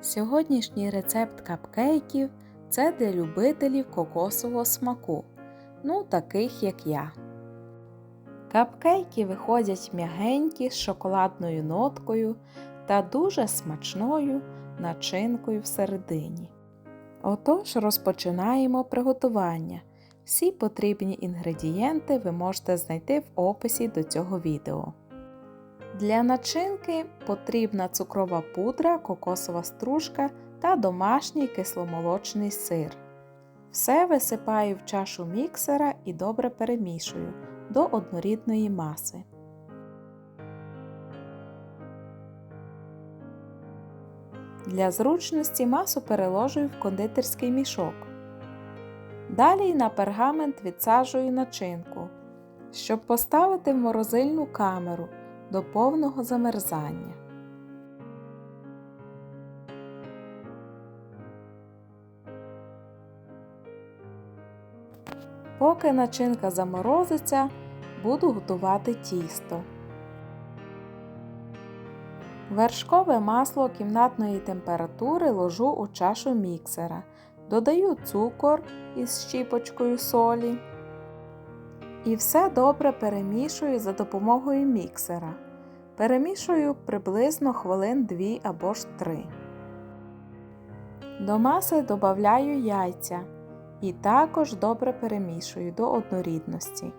Сьогоднішній рецепт капкейків це для любителів кокосового смаку, ну таких як я. Капкейки виходять м'ягенькі з шоколадною ноткою та дуже смачною начинкою всередині. Отож, розпочинаємо приготування. Всі потрібні інгредієнти ви можете знайти в описі до цього відео. Для начинки потрібна цукрова пудра, кокосова стружка та домашній кисломолочний сир. Все висипаю в чашу міксера і добре перемішую до однорідної маси. Для зручності масу переложую в кондитерський мішок. Далі на пергамент відсаджую начинку, щоб поставити в морозильну камеру до повного замерзання. Поки начинка заморозиться, буду готувати тісто. Вершкове масло кімнатної температури ложу у чашу міксера. Додаю цукор із щіпочкою солі. І все добре перемішую за допомогою міксера. Перемішую приблизно хвилин 2 або ж 3. До маси додаю яйця і також добре перемішую до однорідності.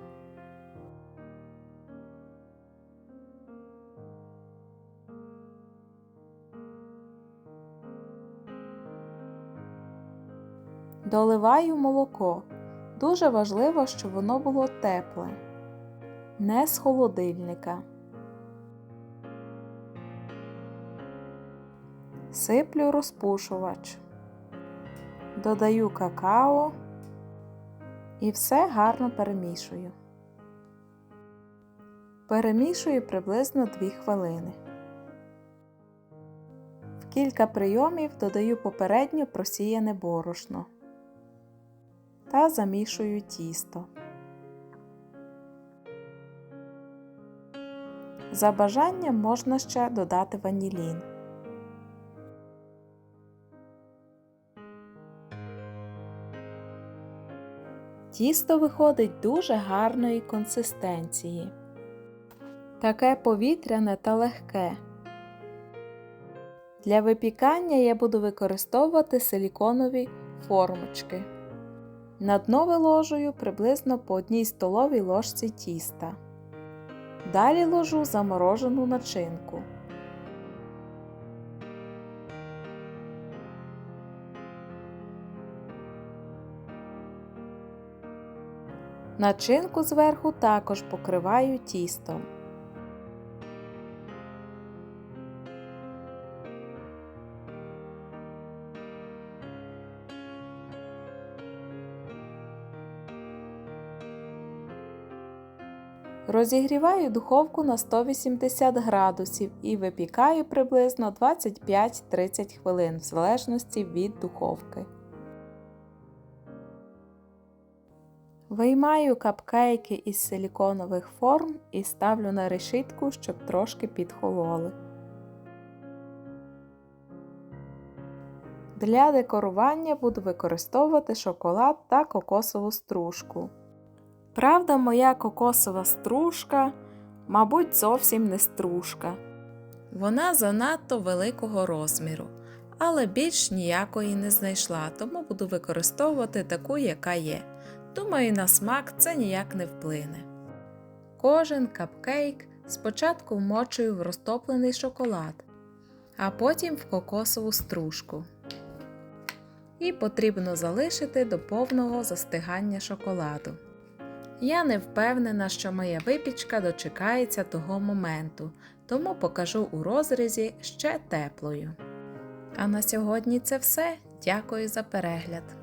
Доливаю молоко. Дуже важливо, щоб воно було тепле, не з холодильника. Сиплю розпушувач, додаю какао і все гарно перемішую. Перемішую приблизно 2 хвилини. В кілька прийомів додаю попередньо просіяне борошно та замішую тісто. За бажанням можна ще додати ванілін. Тісто виходить дуже гарної консистенції. Таке повітряне та легке. Для випікання я буду використовувати силіконові формочки. На дно виложую приблизно по одній столовій ложці тіста. Далі ложу заморожену начинку. Начинку зверху також покриваю тістом. Розігріваю духовку на 180 градусів і випікаю приблизно 25-30 хвилин в залежності від духовки. Виймаю капкейки із силіконових форм і ставлю на решітку, щоб трошки підхололи. Для декорування буду використовувати шоколад та кокосову стружку. Правда, моя кокосова стружка, мабуть, зовсім не стружка. Вона занадто великого розміру, але більш ніякої не знайшла, тому буду використовувати таку, яка є. Думаю, на смак це ніяк не вплине. Кожен капкейк спочатку вмочую в розтоплений шоколад, а потім в кокосову стружку. І потрібно залишити до повного застигання шоколаду. Я не впевнена, що моя випічка дочекається того моменту, тому покажу у розрізі ще теплою. А на сьогодні це все. Дякую за перегляд!